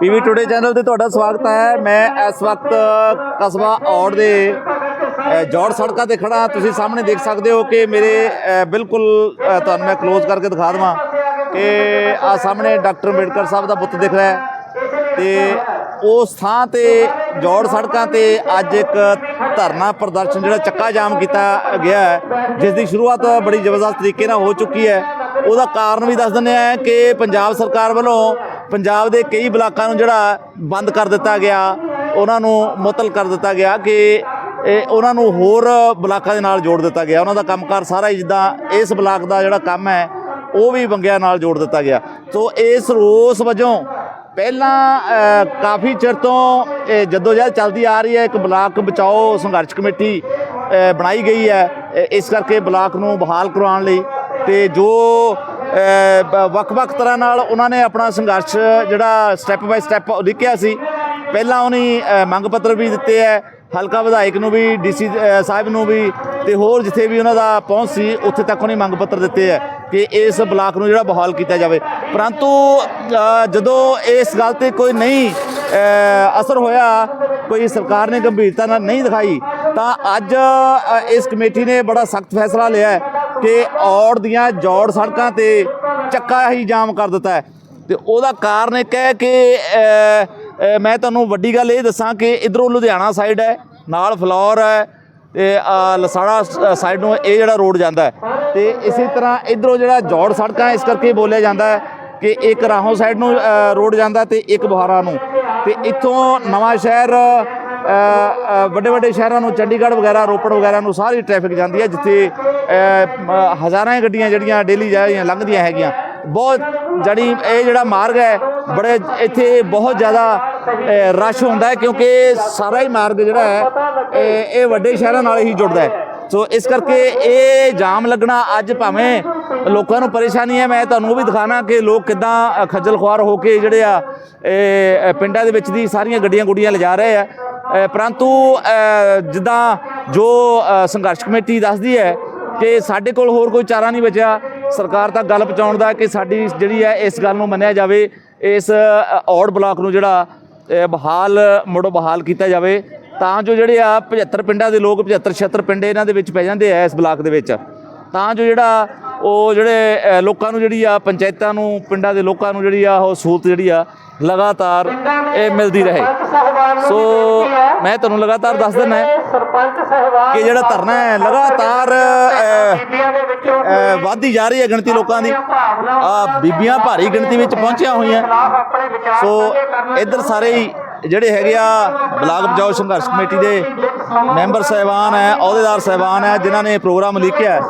PV today channel ਤੇ ਤੁਹਾਡਾ ਸਵਾਗਤ ਹੈ। ਮੈਂ ਇਸ ਵਕਤ ਕਸਬਾ ਔੜ ਦੇ ਜੋੜ ਸੜਕਾਂ ਤੇ ਖੜਾ ਤੁਸੀਂ ਸਾਹਮਣੇ ਦੇਖ ਸਕਦੇ ਹੋ ਕਿ ਮੇਰੇ ਬਿਲਕੁਲ ਤੁਹਾਨੂੰ ਮੈਂ ਕਲੋਜ਼ ਕਰਕੇ ਦਿਖਾ ਦਵਾਂ ਕਿ ਆ ਸਾਹਮਣੇ ਡਾਕਟਰ ਅੰਬੇਡਕਰ ਸਾਹਿਬ ਦਾ ਬੁੱਤ ਦਿਖ ਰਿਹਾ ਹੈ। ਤੇ ਉਸ ਥਾਂ ਤੇ, ਜੋੜ ਸੜਕਾਂ ਤੇ ਅੱਜ ਇੱਕ ਧਰਨਾ ਪ੍ਰਦਰਸ਼ਨ ਜਿਹੜਾ ਚੱਕਾ ਜਾਮ ਕੀਤਾ ਗਿਆ ਹੈ, ਜਿਸ ਦੀ ਸ਼ੁਰੂਆਤ ਬੜੀ ਜ਼ਬਰਦਸਤ ਤਰੀਕੇ ਨਾਲ ਹੋ ਚੁੱਕੀ ਹੈ। ਉਹਦਾ ਕਾਰਨ ਵੀ ਦੱਸ ਦਿੰਦੇ ਆ ਕਿ ਪੰਜਾਬ ਸਰਕਾਰ ਵੱਲੋਂ ਪੰਜਾਬ ਦੇ ਕਈ ਬਲਾਕਾਂ ਨੂੰ ਜਿਹੜਾ ਬੰਦ ਕਰ ਦਿੱਤਾ ਗਿਆ, ਉਹਨਾਂ ਨੂੰ ਮੁਅਤਲ ਕਰ ਦਿੱਤਾ ਗਿਆ ਕਿ ਇਹ ਉਹਨਾਂ ਨੂੰ ਹੋਰ ਬਲਾਕਾਂ ਦੇ ਨਾਲ ਜੋੜ ਦਿੱਤਾ ਗਿਆ। ਉਹਨਾਂ ਦਾ ਕੰਮਕਾਰ ਸਾਰਾ ਹੀ ਜਿੱਦਾਂ ਇਸ ਬਲਾਕ ਦਾ ਜਿਹੜਾ ਕੰਮ ਹੈ, ਉਹ ਵੀ ਬੰਗਿਆਂ ਨਾਲ ਜੋੜ ਦਿੱਤਾ ਗਿਆ। ਸੋ ਇਸ ਰੋਸ ਵਜੋਂ ਪਹਿਲਾਂ ਕਾਫੀ ਚਿਰ ਤੋਂ ਇਹ ਜਦੋਜਹਿਦ ਚੱਲਦੀ ਆ ਰਹੀ ਹੈ। ਇੱਕ ਬਲਾਕ ਬਚਾਓ ਸੰਘਰਸ਼ ਕਮੇਟੀ ਬਣਾਈ ਗਈ ਹੈ। ਇਸ ਕਰਕੇ ਬਲਾਕ ਨੂੰ ਬਹਾਲ ਕਰਵਾਉਣ ਲਈ ਤੇ ਜੋ ਵੱਖ-ਵੱਖ ਤਰ੍ਹਾਂ ਨਾਲ ਉਹਨਾਂ ਨੇ ਆਪਣਾ ਸੰਘਰਸ਼ ਜਿਹੜਾ ਸਟੈਪ ਬਾਈ ਸਟੈਪ ਲਿਖਿਆ ਸੀ। ਪਹਿਲਾਂ ਉਹਨੇ ਮੰਗ ਪੱਤਰ ਵੀ ਦਿੱਤੇ ਹੈ, ਹਲਕਾ ਵਿਧਾਇਕ ਨੂੰ ਵੀ, ਡੀਸੀ ਸਾਹਿਬ ਨੂੰ ਵੀ ਤੇ ਹੋਰ ਜਿੱਥੇ ਵੀ ਉਹਨਾਂ ਦਾ ਪਹੁੰਚ ਸੀ, ਉੱਥੇ ਤੱਕ ਉਹਨੇ ਮੰਗ ਪੱਤਰ ਦਿੱਤੇ ਹੈ ਕਿ ਇਸ ਬਲਾਕ ਨੂੰ ਜਿਹੜਾ ਬਹਾਲ ਕੀਤਾ ਜਾਵੇ। ਪਰੰਤੂ ਜਦੋਂ ਇਸ ਗੱਲ ਤੇ ਕੋਈ ਨਹੀਂ ਅਸਰ ਹੋਇਆ, ਕੋਈ ਸਰਕਾਰ ਨੇ ਗੰਭੀਰਤਾ ਨਾਲ ਨਹੀਂ ਦਿਖਾਈ, ਤਾਂ ਅੱਜ ਇਸ ਕਮੇਟੀ ਨੇ ਬੜਾ ਸਖਤ ਫੈਸਲਾ ਲਿਆ ਹੈ ਕਿ ਔੜ ਦੀਆਂ ਜੋੜ ਸੜਕਾਂ ਤੇ ਚੱਕਾ ਹੀ ਜਾਮ ਕਰ ਦਿੱਤਾ ਹੈ। ਤੇ ਉਹਦਾ ਕਾਰਨ ਇੱਕ ਹੈ ਕਿ ਮੈਂ ਤੁਹਾਨੂੰ ਵੱਡੀ ਗੱਲ ਇਹ ਦੱਸਾਂ ਕਿ ਇਧਰੋਂ ਲੁਧਿਆਣਾ ਸਾਈਡ ਹੈ ਨਾਲ ਫਲੋਰ ਹੈ ਤੇ ਅ, ਲਸਾੜਾ ਸ- ਸਾਈਡ ਨੂੰ ਇਹ ਜਿਹੜਾ ਰੋਡ ਜਾਂਦਾ ਹੈ। ਤੇ ਇਸੇ ਤਰ੍ਹਾਂ ਇਧਰੋਂ ਜਿਹੜਾ ਜੋੜ ਸੜਕਾਂ ਇਸ ਕਰਕੇ ਬੋਲਿਆ ਜਾਂਦਾ ਹੈ ਕਿ ਇੱਕ ਰਾਹੋਂ ਸਾਈਡ ਨੂੰ ਰੋਡ ਜਾਂਦਾ ਤੇ ਇੱਕ ਬੁਹਾਰਾ ਨੂੰ। ਤੇ ਇੱਥੋਂ ਨਵਾਂ ਸ਼ਹਿਰ ਵੱਡੇ ਵੱਡੇ ਸ਼ਹਿਰਾਂ ਨੂੰ ਚੰਡੀਗੜ੍ਹ ਵਗੈਰਾ ਰੋਪੜ ਵਗੈਰਾ ਨੂੰ ਸਾਰੀ ਟ੍ਰੈਫਿਕ ਜਾਂਦੀ ਹੈ ਜਿੱਥੇ ਹਜ਼ਾਰਾਂ ਹੀ ਗੱਡੀਆਂ ਜਿਹੜੀਆਂ ਡੇਲੀ ਜਾ ਰਹੀਆਂ, ਲੰਘਦੀਆਂ ਹੈਗੀਆਂ। ਬਹੁਤ ਜੜੀ ਇਹ ਜਿਹੜਾ ਮਾਰਗ ਹੈ, ਬੜੇ ਇੱਥੇ ਬਹੁਤ ਜ਼ਿਆਦਾ ਰਸ਼ ਹੁੰਦਾ ਹੈ ਕਿਉਂਕਿ ਸਾਰਾ ਹੀ ਮਾਰਗ ਜਿਹੜਾ ਹੈ ਇਹ ਇਹ ਵੱਡੇ ਸ਼ਹਿਰਾਂ ਨਾਲ ਹੀ ਜੁੜਦਾ ਹੈ। ਸੋ ਇਸ ਕਰਕੇ ਇਹ ਜਾਮ ਲੱਗਣਾ ਅੱਜ ਭਾਵੇਂ ਲੋਕਾਂ ਨੂੰ ਪਰੇਸ਼ਾਨੀ ਹੈ, ਮੈਂ ਤੁਹਾਨੂੰ ਉਹ ਵੀ ਦਿਖਾਣਾ ਕਿ ਲੋਕ ਕਿਦਾਂ ਖੱਜਲ ਖੁਆਰ ਹੋ ਕੇ ਜਿਹੜੇ ਆ ਇਹ ਪਿੰਡਾਂ ਦੇ ਵਿੱਚ ਦੀ ਸਾਰੀਆਂ ਗੱਡੀਆਂ ਗੁੱਡੀਆਂ ਲਿਜਾ ਰਹੇ ਆ। ਪਰੰਤੂ ਜਿੱਦਾਂ ਜੋ ਸੰਘਰਸ਼ ਕਮੇਟੀ ਦੱਸਦੀ ਹੈ ਕਿ ਸਾਡੇ ਕੋਲ ਹੋਰ ਕੋਈ ਚਾਰਾ ਨਹੀਂ ਬਚਿਆ। ਸਰਕਾਰ ਤੱਕ ਗੱਲ ਪਹੁੰਚਾਉਣ ਦਾ ਕਿ ਸਾਡੀ ਜਿਹੜੀ ਹੈ ਇਸ ਗੱਲ ਨੂੰ ਮੰਨਿਆ ਜਾਵੇ ਇਸ ਔੜ ਬਲਾਕ ਨੂੰ ਜਿਹੜਾ ਬਹਾਲ ਮੁੜੋ ਬਹਾਲ ਕੀਤਾ ਜਾਵੇ ਤਾਂ ਜੋ ਜਿਹੜੇ ਆ 75 ਪਿੰਡਾਂ ਦੇ ਲੋਕ 75 76 ਪਿੰਡ ਇਹਨਾਂ ਦੇ ਵਿੱਚ ਪੈ ਜਾਂਦੇ ਆ ਇਸ ਬਲਾਕ ਦੇ ਵਿੱਚ। ਤਾਂ ਜੋ ਜਿਹੜਾ ਉਹ ਜਿਹੜੇ ਲੋਕਾਂ ਨੂੰ ਜਿਹੜੀ ਆ ਪੰਚਾਇਤਾਂ ਨੂੰ ਪਿੰਡਾਂ ਦੇ ਲੋਕਾਂ ਨੂੰ ਜਿਹੜੀ ਆ ਉਹ ਸਹੂਲਤ ਜਿਹੜੀ ਆ ਲਗਾਤਾਰ ਇਹ ਮਿਲਦੀ ਰਹੇ। ਸੋ ਮੈਂ ਤੁਹਾਨੂੰ ਲਗਾਤਾਰ ਦੱਸ ਦਿੰਦਾ ਕਿ ਜਿਹੜਾ ਧਰਨਾ ਹੈ ਲਗਾਤਾਰ ਅ, ਜਾ ਰਹੀ ਹੈ ਗਿਣਤੀ ਲੋਕਾਂ ਦੀ। ਆ ਬੀਬੀਆਂ ਭਾਰੀ ਗਿਣਤੀ ਵਿੱਚ ਪਹੁੰਚੀਆਂ ਹੋਈਆਂ। ਸੋ ਇੱਧਰ ਸਾਰੇ ਹੀ ਜਿਹੜੇ ਹੈਗੇ ਆ ਬਲਾਕ ਬਚਾਓ ਸੰਘਰਸ਼ ਕਮੇਟੀ ਦੇ ਮੈਂਬਰ ਸਹਿਬਾਨ ਹੈ ਅਹੁਦੇਦਾਰ ਸਹਿਬਾਨ ਹੈ ਜਿਨ੍ਹਾਂ ਨੇ ਪ੍ਰੋਗਰਾਮ ਲਿਖਿਆ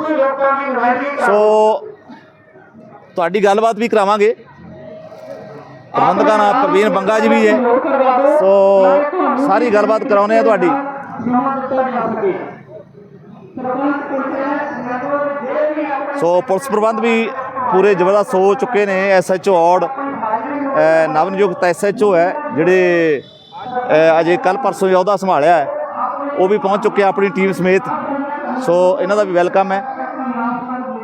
ਸੋ ਤੁਹਾਡੀ ਗੱਲਬਾਤ ਵੀ ਕਰਾਵਾਂਗੇ। ਪ੍ਰਬੰਧਕਾਂ ਨਾਲ ਪ੍ਰਵੀਨ ਬੰਗਾ ਜੀ ਵੀ ਹੈ। ਸੋ ਸਾਰੀ ਗੱਲਬਾਤ ਕਰਾਉਨੇ ਆ ਤੁਹਾਡੀ। ਸੋ ਪੁਲਿਸ ਪ੍ਰਬੰਧ ਵੀ ਪੂਰੇ ਜ਼ਬਰਦਸਤ ਹੋ ਚੁੱਕੇ ਨੇ ਐਸਐਚਓ ਔੜ ਅ, ਨਵ ਨਿਯੁਕਤ ਐਸਐਚਓ ਹੈ ਜਿਹੜੇ ਅਜੇ ਕੱਲ ਪਰਸੋਂ ਹੀ ਅਹੁਦਾ ਸੰਭਾਲਿਆ ਹੈ ਉਹ ਵੀ ਪਹੁੰਚ ਚੁੱਕੇ ਆਪਣੀ ਟੀਮ ਸਮੇਤ ਸੋ ਇਹਨਾਂ ਦਾ ਵੀ ਵੈਲਕਮ ਹੈ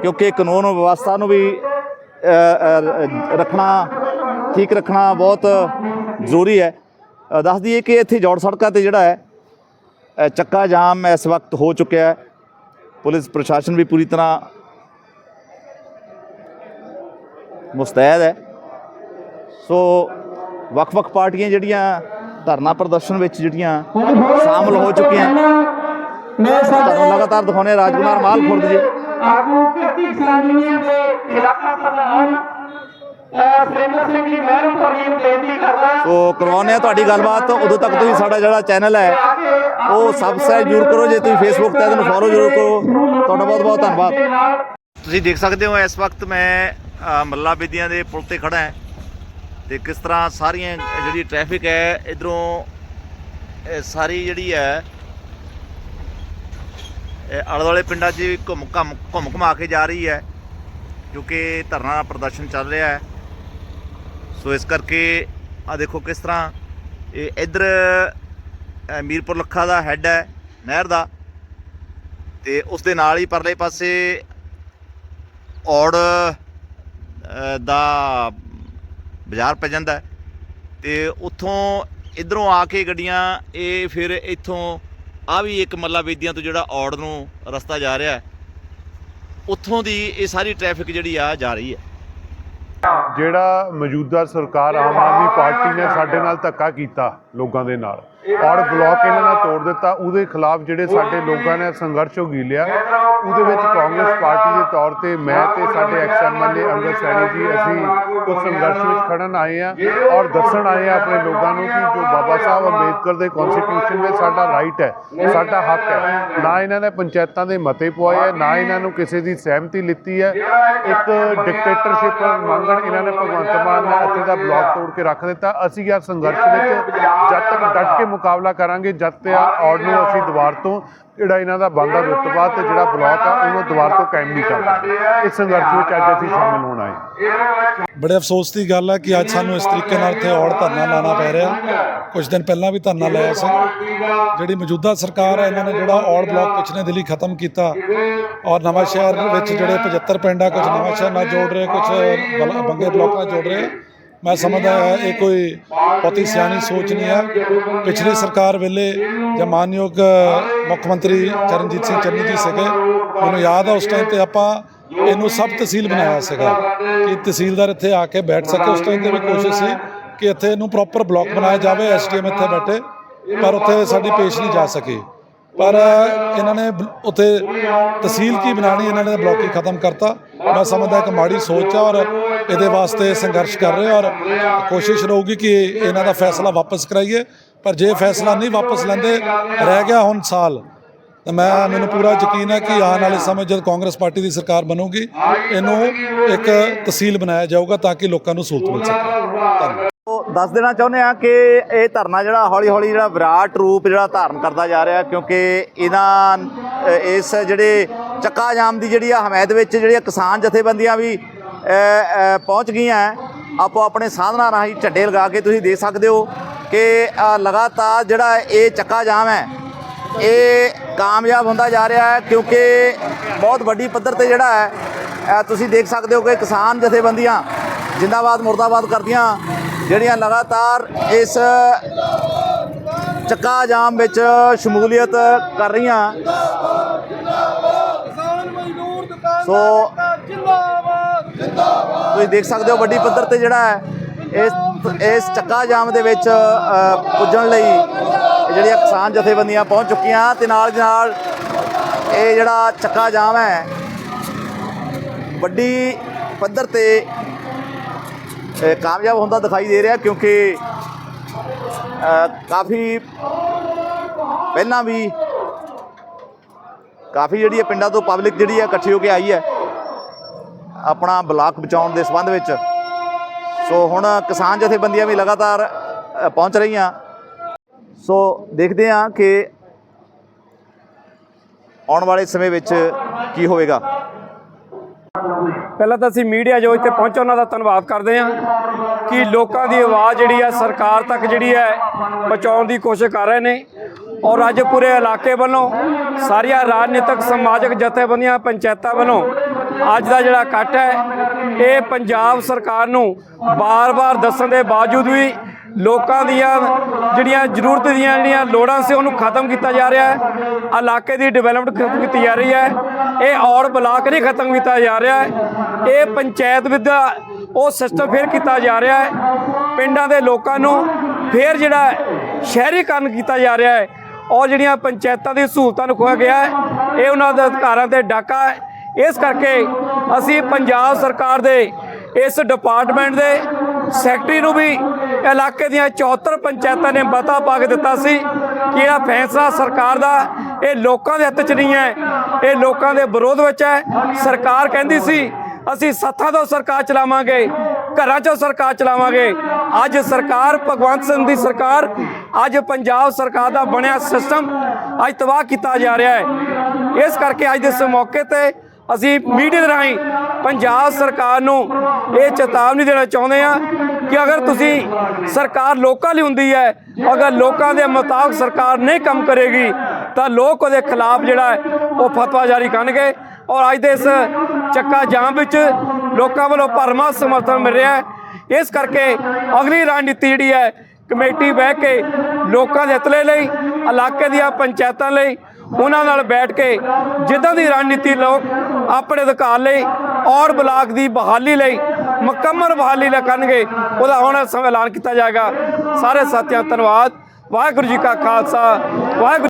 ਕਿਉਂਕਿ ਕਾਨੂੰਨ ਵਿਵਸਥਾ ਨੂੰ ਵੀ ਰੱਖਣਾ ਠੀਕ ਰੱਖਣਾ ਬਹੁਤ ਜ਼ਰੂਰੀ ਹੈ ਅ, ਦੱਸ ਦਈਏ ਕਿ ਇੱਥੇ ਜੋੜ ਸੜਕਾਂ ਤੇ ਜਿਹੜਾ ਹੈ ਚੱਕਾ ਜਾਮ ਇਸ ਵਕਤ ਹੋ ਚੁੱਕਿਆ ਹੈ ਪੁਲਿਸ ਪ੍ਰਸ਼ਾਸਨ ਵੀ ਪੂਰੀ ਤਰ੍ਹਾਂ ਮੁਸਤੈਦ ਹੈ। ਸੋ ਵੱਖ-ਵੱਖ ਪਾਰਟੀਆਂ ਜਿਹੜੀਆਂ ਧਰਨਾ ਪ੍ਰਦਰਸ਼ਨ ਵਿੱਚ ਜਿਹੜੀਆਂ ਸ਼ਾਮਲ ਹੋ ਚੁੱਕੀਆਂ ਮੈਂ ਤੁਹਾਨੂੰ ਲਗਾਤਾਰ ਦਿਖਾਉਂਦੇ ਹਾਂ। ਰਾਜਕੁਮਾਰ ਮਾਲ ਖੁਰਦ ਜੀ। ਆਗੂ ਕਿਰਤੀ ਯੂਨੀਅਨ ਦੇ ਇਲਾਕਾ ਪ੍ਰਧਾਨ ਸੁਰਿੰਦਰ ਸਿੰਘ ਜੀ ਨੂੰ ਬੇਨਤੀ ਕਰਦਾ ਸੋ ਕਰਵਾਉਂਦੇ ਆ ਤੁਹਾਡੀ ਗੱਲਬਾਤ। ਉਦੋਂ ਤੱਕ ਤੁਸੀਂ ਸਾਡਾ ਜਿਹੜਾ ਚੈਨਲ ਹੈ ਉਹ ਸਬਸਕ੍ਰਾਈਬ ਜ਼ਰੂਰ ਕਰੋ ਜੇ ਤੁਸੀਂ ਫੇਸਬੁੱਕ ਤੇ ਇਹਨੂੰ ਫੋਲੋ ਜ਼ਰੂਰ ਕਰੋ। ਤੁਹਾਡਾ ਬਹੁਤ ਬਹੁਤ ਧੰਨਵਾਦ। ਤੁਸੀਂ ਦੇਖ ਸਕਦੇ ਹੋ ਇਸ ਵਕਤ ਮੈਂ ਮੱਲਾ ਬੇਦੀਆਂ ਦੇ ਪੁਲ ਤੇ ਖੜਾ ਹਾਂ ਤੇ ਕਿਸ ਤਰ੍ਹਾਂ ਸਾਰੀਆਂ ਜਿਹੜੀ ਟ੍ਰੈਫਿਕ ਹੈ, ਇਧਰੋਂ ਸਾਰੀ ਜਿਹੜੀ ਹੈ ਆਲੇ ਦੁਆਲੇ ਪਿੰਡਾਂ 'ਚ ਵੀ ਘੁੰਮ ਘੰਮ, ਘੁੰਮ ਘੁਮਾ ਕੇ ਜਾ ਰਹੀ ਹੈ ਕਿਉਂਕਿ ਧਰਨਾ ਪ੍ਰਦਰਸ਼ਨ ਚੱਲ ਰਿਹਾ ਹੈ। ਸੋ ਇਸ ਕਰਕੇ ਆ ਦੇਖੋ ਕਿਸ ਤਰ੍ਹਾਂ ਇਹ ਇਧਰ ਮੀਰਪੁਰ ਲੱਖਾ ਦਾ ਹੈੱਡ ਹੈ, ਨਹਿਰ ਦਾ। ਤੇ ਉਸ ਦੇ ਨਾਲ ਹੀ ਪਰਲੇ ਪਾਸੇ ਔੜ ਦਾ ਬਾਜ਼ਾਰ ਪੈ ਜਾਂਦਾ ਹੈ। ਤੇ ਉੱਥੋਂ ਇਧਰੋਂ ਆ ਕੇ ਗੱਡੀਆਂ, ਇਹ ਫਿਰ ਇੱਥੋਂ ਆ ਵੀ ਇੱਕ ਮੱਲਾ ਵੇਦੀਆਂ ਤੋਂ ਜਿਹੜਾ ਔੜ ਨੂੰ ਰਸਤਾ ਜਾ ਰਿਹਾ ਉੱਥੋਂ ਦੀ ਇਹ ਸਾਰੀ ਟ੍ਰੈਫਿਕ ਜਿਹੜੀ ਆ ਜਾ ਰਹੀ ਹੈ। ਜਿਹੜਾ ਮੌਜੂਦਾ ਸਰਕਾਰ ਆਮ ਆਦਮੀ ਪਾਰਟੀ ਨੇ ਸਾਡੇ ਨਾਲ ਧੱਕਾ ਕੀਤਾ ਲੋਕਾਂ ਦੇ ਨਾਲ। ਔਰ ਬਲਾਕ ਇਹਨਾਂ ਨੇ ਤੋੜ ਦਿੱਤਾ। ਉਹਦੇ ਖਿਲਾਫ ਜਿਹੜੇ ਸਾਡੇ ਲੋਕਾਂ ਨੇ ਸੰਘਰਸ਼ ਉਗੀਲਿਆ ਉਹਦੇ ਵਿੱਚ ਕਾਂਗਰਸ ਪਾਰਟੀ ਦੇ ਤੌਰ ਤੇ ਮੈਂ ਤੇ ਸਾਡੇ ਐਕਸ ਐਮਐਲਏ ਅੰਗਦ ਸੈਣੀ ਜੀ, ਅਸੀਂ ਉਸ ਸੰਘਰਸ਼ ਵਿੱਚ ਖੜਨ ਆਏ ਆ ਔਰ ਦੱਸਣ ਆਏ ਆ ਆਪਣੇ ਲੋਕਾਂ ਨੂੰ ਕਿ ਜੋ ਬਾਬਾ ਸਾਹਿਬ ਅੰਬੇਦਕਰ ਦੇ ਕਨਸਟੀਟਿਊਸ਼ਨ ਵਿੱਚ ਸਾਡਾ ਰਾਈਟ ਹੈ, ਸਾਡਾ ਹੱਕ ਹੈ। ਨਾ ਇਹਨਾਂ ਨੇ ਪੰਚਾਇਤਾਂ ਦੇ ਮਤੇ ਪਵਾਏ ਹੈ, ਨਾ ਇਹਨਾਂ ਨੂੰ ਕਿਸੇ ਦੀ ਸਹਿਮਤੀ ਲਿੱਤੀ ਹੈ। ਇੱਕ ਡਿਕਟੇਟਰਸ਼ਿਪ ਮੰਗਣ ਇਹਨਾਂ ਨੇ ਭਗਵੰਤ ਮਾਨ ਨੇ ਇੱਥੇ ਦਾ ਬਲਾਕ ਤੋੜ ਕੇ ਰੱਖ ਦਿੱਤਾ। ਅਸੀਂ ਯਾਰ ਸੰਘਰਸ਼ ਵਿੱਚ ਜਦ ਤੱਕ ਡਟ ਕੇ ਮੁਕਾਬਲਾ ਕਰਾਂਗੇ ਜਦ ਤੇ ਆ ਔੜ ਨੂੰ ਅਸੀਂ ਦੁਬਾਰ ਤੋਂ ਜਿਹੜਾ ਇਹਨਾਂ ਦਾ ਬੰਦਾ ਰੁਤਬਾ ਤੇ ਜਿਹੜਾ ਬਲਾਕ ਆ ਉਹਨੂੰ ਦੁਬਾਰ ਤੋਂ ਕਾਇਮ ਨਹੀਂ ਕਰਾਂਗੇ ਇਸ ਸੰਘਰਸ਼ ਵਿੱਚ ਅੱਜ ਅਸੀਂ ਸ਼ਾਮਿਲ ਹੋਣਾ ਹੈ। ਬੜੇ ਅਫਸੋਸ ਦੀ ਗੱਲ ਹੈ ਕਿ ਅੱਜ ਸਾਨੂੰ ਇਸ ਤਰੀਕੇ ਨਾਲ ਇੱਥੇ ਔੜ ਧਰਨਾ ਲਾਣਾ ਪੈ ਰਿਹਾ। ਕੁਝ ਦਿਨ ਪਹਿਲਾਂ ਵੀ ਧਰਨਾ ਲਾਇਆ ਸੀ। ਜਿਹੜੀ ਮੌਜੂਦਾ ਸਰਕਾਰ ਹੈ ਇਹਨਾਂ ਨੇ ਜਿਹੜਾ ਔੜ ਬਲਾਕ ਪਿਛਲੇ ਦਿੱਲੀ ਖਤਮ ਕੀਤਾ। ਔਰ ਨਵਾਂ ਸ਼ਹਿਰ ਵਿੱਚ ਜਿਹੜੇ 75 ਪਿੰਡ ਆ ਕੁਝ ਨਵਾਂ ਸ਼ਹਿਰ ਨਾਲ ਜੋੜ ਰਹੇ ਕੁਝ ਬੰਗੇ ਬਲਾਕ ਨਾਲ ਜੋੜ ਰਹੇ। ਮੈਂ ਸਮਝਦਾ ਇਹ ਕੋਈ ਬਹੁਤੀ ਸਿਆਣੀ ਸੋਚ ਨਹੀਂ ਹੈ ਪਿਛਲੀ ਸਰਕਾਰ ਵੇਲੇ ਜਾਂ ਮਾਨਯੋਗ ਮੁੱਖ ਮੰਤਰੀ ਚਰਨਜੀਤ ਸਿੰਘ ਚੰਨੀ ਜੀ ਸੀਗੇ, ਮੈਨੂੰ ਯਾਦ ਆ ਉਸ ਟਾਈਮ ਤੇ ਆਪਾਂ ਇਹਨੂੰ ਸਬ ਤਹਿਸੀਲ ਬਣਾਇਆ ਸੀਗਾ ਕਿ ਤਹਿਸੀਲਦਾਰ ਇੱਥੇ ਆ ਕੇ ਬੈਠ ਸਕੇ। ਉਸ ਟਾਈਮ ਤੇ ਵੀ ਕੋਸ਼ਿਸ਼ ਸੀ ਕਿ ਇੱਥੇ ਇਹਨੂੰ ਪ੍ਰੋਪਰ ਬਲਾਕ ਬਣਾਇਆ ਜਾਵੇ ਐਸਟੀਐਮ ਇੱਥੇ ਬੈਠੇ, ਪਰ ਉੱਥੇ ਸਾਡੀ ਪੇਸ਼ ਨਹੀਂ ਜਾ ਸਕੀ। ਪਰ ਇਹਨਾਂ ਨੇ ਉੱਥੇ ਤਹਿਸੀਲ ਕੀ ਬਣਾਣੀ ਇਹਨਾਂ ਨੇ ਬਲਾਕ ਹੀ ਖਤਮ ਕਰਤਾ। ਮੈਂ ਸਮਝਦਾ ਇੱਕ ਮਾੜੀ ਸੋਚ ਆ ਔਰ ਇਹਦੇ ਵਾਸਤੇ ਸੰਘਰਸ਼ ਕਰ ਰਹੇ ਔਰ ਕੋਸ਼ਿਸ਼ ਰਹੂਗੀ ਕਿ ਇਹਨਾਂ ਦਾ ਫੈਸਲਾ ਵਾਪਸ ਕਰਾਈਏ। ਪਰ ਜੇ ਫੈਸਲਾ ਨਹੀਂ ਵਾਪਸ ਲੈਂਦੇ, ਰਹਿ ਗਿਆ ਹੁਣ ਸਾਲ। ਤਾਂ ਮੈਂ, ਮੈਨੂੰ ਪੂਰਾ ਯਕੀਨ ਹੈ ਕਿ ਆਉਣ ਵਾਲੇ ਸਮੇਂ ਜਦ ਕਾਂਗਰਸ ਪਾਰਟੀ ਦੀ ਸਰਕਾਰ ਬਣੂਗੀ, ਇਹਨੂੰ ਇੱਕ ਤਹਿਸੀਲ ਬਣਾਇਆ ਜਾਊਗਾ ਤਾਂ ਕਿ ਲੋਕਾਂ ਨੂੰ ਸਹੂਲਤ ਮਿਲ ਸਕੇ। ਧੰਨਵਾਦ। ਦੱਸ ਦੇਣਾ ਚਾਹੁੰਦੇ ਆ ਕਿ ਇਹ ਧਰਨਾ ਜਿਹੜਾ ਹੌਲੀ ਹੌਲੀ ਜਿਹੜਾ ਵਿਰਾਟ ਰੂਪ ਜਿਹੜਾ ਧਾਰਨ ਕਰਦਾ ਜਾ ਰਿਹਾ, ਕਿਉਂਕਿ ਇਹਨਾਂ ਇਸ ਜਿਹੜੇ ਚੱਕਾ ਜਾਮ ਦੀ ਜਿਹੜੀ ਆ ਹਮਾਇਤ ਵਿੱਚ ਜਿਹੜੀਆਂ ਕਿਸਾਨ ਜਥੇਬੰਦੀਆਂ ਵੀ ਪਹੁੰਚ ਗਈਆਂ ਹੈ। ਆਪੋ ਆਪਣੇ ਸਾਧਨਾਂ ਰਾਹੀਂ ਝੰਡੇ ਲਗਾ ਕੇ ਤੁਸੀਂ ਦੇਖ ਸਕਦੇ ਹੋ ਕਿ ਲਗਾਤਾਰ ਜਿਹੜਾ ਇਹ ਚੱਕਾ ਜਾਮ ਹੈ ਇਹ ਕਾਮਯਾਬ ਹੁੰਦਾ ਜਾ ਰਿਹਾ ਹੈ ਕਿਉਂਕਿ ਬਹੁਤ ਵੱਡੀ ਪੱਧਰ ਤੇ ਜਿਹੜਾ ਹੈ ਤੁਸੀਂ ਦੇਖ ਸਕਦੇ ਹੋ ਕਿ ਕਿਸਾਨ ਜਥੇਬੰਦੀਆਂ ਜਿੰਦਾਬਾਦ ਮੁਰਦਾਬਾਦ ਕਰਦੀਆਂ ਜਿਹੜੀਆਂ ਲਗਾਤਾਰ ਇਸ ਚੱਕਾ ਜਾਮ ਵਿੱਚ ਸ਼ਮੂਲੀਅਤ ਕਰ ਰਹੀਆਂ ਸੋ ਤੁਸੀਂ ਦੇਖ ਸਕਦੇ ਹੋ ਵੱਡੀ ਪੱਧਰ ਤੇ ਜਿਹੜਾ ਹੈ, ਇਸ ਇਸ ਚੱਕਾ ਜਾਮ ਦੇ ਵਿੱਚ ਪੁੱਜਣ ਲਈ ਜਿਹੜੀਆਂ ਕਿਸਾਨ ਜਥੇਬੰਦੀਆਂ ਪਹੁੰਚ ਚੁੱਕੀਆਂ ਤੇ ਨਾਲ ਦੀ ਨਾਲ ਇਹ ਜਿਹੜਾ ਚੱਕਾ ਜਾਮ ਹੈ, ਵੱਡੀ ਪੱਧਰ ਤੇ ਕਾਮਯਾਬ ਹੁੰਦਾ ਦਿਖਾਈ ਦੇ ਰਿਹਾ ਕਿਉਂਕਿ ਕਾਫੀ ਪਹਿਲਾਂ ਵੀ ਕਾਫੀ ਜਿਹੜੀ ਹੈ ਪਿੰਡਾਂ ਤੋਂ ਪਬਲਿਕ ਜਿਹੜੀ ਹੈ ਇਕੱਠੀ ਹੋ ਕੇ ਆਈ ਹੈ। ਆਪਣਾ ਬਲਾਕ ਬਚਾਉਣ ਦੇ ਸੰਬੰਧ ਵਿੱਚ। ਸੋ ਹੁਣ ਕਿਸਾਨ ਜਥੇਬੰਦੀਆਂ ਵੀ ਲਗਾਤਾਰ ਪਹੁੰਚ ਰਹੀਆਂ। ਸੋ ਦੇਖਦੇ ਹਾਂ ਕਿ ਆਉਣ ਵਾਲੇ ਸਮੇਂ ਵਿੱਚ ਕੀ ਹੋਵੇਗਾ। ਪਹਿਲਾਂ ਤਾਂ ਅਸੀਂ ਮੀਡੀਆ ਜੋ ਇੱਥੇ ਪਹੁੰਚਿਆ ਉਹਨਾਂ ਦਾ ਧੰਨਵਾਦ ਕਰਦੇ ਹਾਂ ਕਿ ਲੋਕਾਂ ਦੀ ਆਵਾਜ਼ ਜਿਹੜੀ ਆ ਸਰਕਾਰ ਤੱਕ ਜਿਹੜੀ ਹੈ ਪਹੁੰਚਾਉਣ ਦੀ ਕੋਸ਼ਿਸ਼ ਕਰ ਰਹੇ ਨੇ। ਔਰ ਅੱਜ ਪੂਰੇ ਇਲਾਕੇ ਵੱਲੋਂ ਸਾਰੀਆਂ ਰਾਜਨੀਤਿਕ, ਸਮਾਜਿਕ ਜਥੇਬੰਦੀਆਂ, ਪੰਚਾਇਤਾਂ ਵੱਲੋਂ ਅੱਜ ਦਾ ਜਿਹੜਾ ਇਕੱਠ ਹੈ, ਇਹ ਪੰਜਾਬ ਸਰਕਾਰ ਨੂੰ ਬਾਰ-ਬਾਰ ਦੱਸਣ ਦੇ ਬਾਵਜੂਦ ਵੀ ਲੋਕਾਂ ਦੀਆਂ ਜਿਹੜੀਆਂ ਜ਼ਰੂਰਤ ਦੀਆਂ ਜਿਹੜੀਆਂ ਲੋੜਾਂ ਸੀ, ਉਹਨੂੰ ਖਤਮ ਕੀਤਾ ਜਾ ਰਿਹਾ ਹੈ। ਇਲਾਕੇ ਦੀ ਡਿਵੈਲਪਮੈਂਟ ਖਤਮ ਕੀਤੀ ਜਾ ਰਹੀ ਹੈ। ਇਹ ਔਰ ਬਲਾਕ ਨਹੀਂ ਖਤਮ ਕੀਤਾ ਜਾ ਰਿਹਾ ਹੈ। ਇਹ ਪੰਚਾਇਤ ਵਿਦਾ ਉਹ ਸਿਸਟਮ ਫੇਰ ਕੀਤਾ ਜਾ ਰਿਹਾ ਹੈ। ਪਿੰਡਾਂ ਦੇ ਲੋਕਾਂ ਨੂੰ ਫੇਰ ਜਿਹੜਾ ਸ਼ਹਿਰੀਕਰਨ ਕੀਤਾ ਜਾ ਰਿਹਾ ਹੈ। ਔਰ ਜਿਹੜੀਆਂ ਪੰਚਾਇਤਾਂ ਦੀ ਸਹੂਲਤਾਂ ਨੂੰ ਖੋਇਆ ਗਿਆ ਹੈ, ਇਹ ਉਹਨਾਂ ਦੇ ਅਧਿਕਾਰਾਂ ਤੇ ਡਾਕਾ ਹੈ। ਇਸ ਕਰਕੇ ਅਸੀਂ ਪੰਜਾਬ ਸਰਕਾਰ ਦੇ ਇਸ ਡਿਪਾਰਟਮੈਂਟ ਦੇ ਸੈਕਟਰੀ ਨੂੰ ਵੀ ਇਲਾਕੇ ਦੀਆਂ 74 ਪੰਚਾਇਤਾਂ ਨੇ ਮਤਾ ਪਾ ਕੇ ਦਿੱਤਾ ਸੀ ਕਿ ਇਹ ਫੈਸਲਾ ਸਰਕਾਰ ਦਾ, ਇਹ ਲੋਕਾਂ ਦੇ ਹੱਥ 'ਚ ਨਹੀਂ ਹੈ, ਇਹ ਲੋਕਾਂ ਦੇ ਵਿਰੋਧ ਵਿੱਚ ਹੈ। ਸਰਕਾਰ ਕਹਿੰਦੀ ਸੀ, ਅਸੀਂ ਸੱਥਾਂ ਤੋਂ ਸਰਕਾਰ ਚਲਾਵਾਂਗੇ, ਘਰਾਂ 'ਚੋਂ ਸਰਕਾਰ ਚਲਾਵਾਂਗੇ। ਅੱਜ ਸਰਕਾਰ, ਭਗਵੰਤ ਸਿੰਘ ਦੀ ਸਰਕਾਰ, ਅੱਜ ਪੰਜਾਬ ਸਰਕਾਰ ਦਾ ਬਣਿਆ ਸਿਸਟਮ ਅੱਜ ਤਬਾਹ ਕੀਤਾ ਜਾ ਰਿਹਾ ਹੈ। ਇਸ ਕਰਕੇ ਅੱਜ ਦੇ ਇਸ ਮੌਕੇ ਤੇ ਅਸੀਂ ਮੀਡੀਆ ਦੇ ਰਾਹੀਂ ਪੰਜਾਬ ਸਰਕਾਰ ਨੂੰ ਇਹ ਚੇਤਾਵਨੀ ਦੇਣਾ ਚਾਹੁੰਦੇ ਹਾਂ ਕਿ ਅਗਰ ਤੁਸੀਂ ਸਰਕਾਰ ਲੋਕਾਂ ਲਈ ਹੁੰਦੀ ਹੈ, ਅਗਰ ਲੋਕਾਂ ਦੇ ਮੁਤਾਬਕ ਸਰਕਾਰ ਨਹੀਂ ਕੰਮ ਕਰੇਗੀ, ਤਾਂ ਲੋਕ ਉਹਦੇ ਖਿਲਾਫ ਜਿਹੜਾ ਉਹ ਫਤਵਾ ਜਾਰੀ ਕਰਨਗੇ ਔਰ ਅੱਜ ਦੇ ਇਸ ਚੱਕਾ ਜਾਮ ਵਿੱਚ ਲੋਕਾਂ ਵੱਲੋਂ ਭਰਮਾ ਸਮਰਥਨ ਮਿਲ ਰਿਹਾ ਹੈ। ਇਸ ਕਰਕੇ ਅਗਲੀ ਰਣਨੀਤੀ ਜਿਹੜੀ ਹੈ, ਕਮੇਟੀ ਬਹਿ ਕੇ ਲੋਕਾਂ ਦੇ ਹਤਲੇ ਲਈ, ਇਲਾਕੇ ਦੀਆਂ ਪੰਚਾਇਤਾਂ ਲਈ ਉਹਨਾਂ ਨਾਲ ਬੈਠ ਕੇ ਜਿੱਦਾਂ ਦੀ ਰਣਨੀਤੀ ਲੋਕ ਆਪਣੇ ਅਧਿਕਾਰ ਲਈ ਔਰ ਬਲਾਕ ਦੀ ਬਹਾਲੀ ਲਈ, ਮੁਕੰਮਲ ਬਹਾਲੀ ਲਈ ਕਰਨਗੇ, ਉਹਦਾ ਹੁਣ ਸਮ ਐਲਾਨ ਕੀਤਾ ਜਾਏਗਾ। ਸਾਰੇ ਸਾਥੀਆਂ ਧੰਨਵਾਦ। ਵਾਹਿਗੁਰੂ ਜੀ ਕਾ ਖਾਲਸਾ, ਵਾਹਿਗੁਰੂ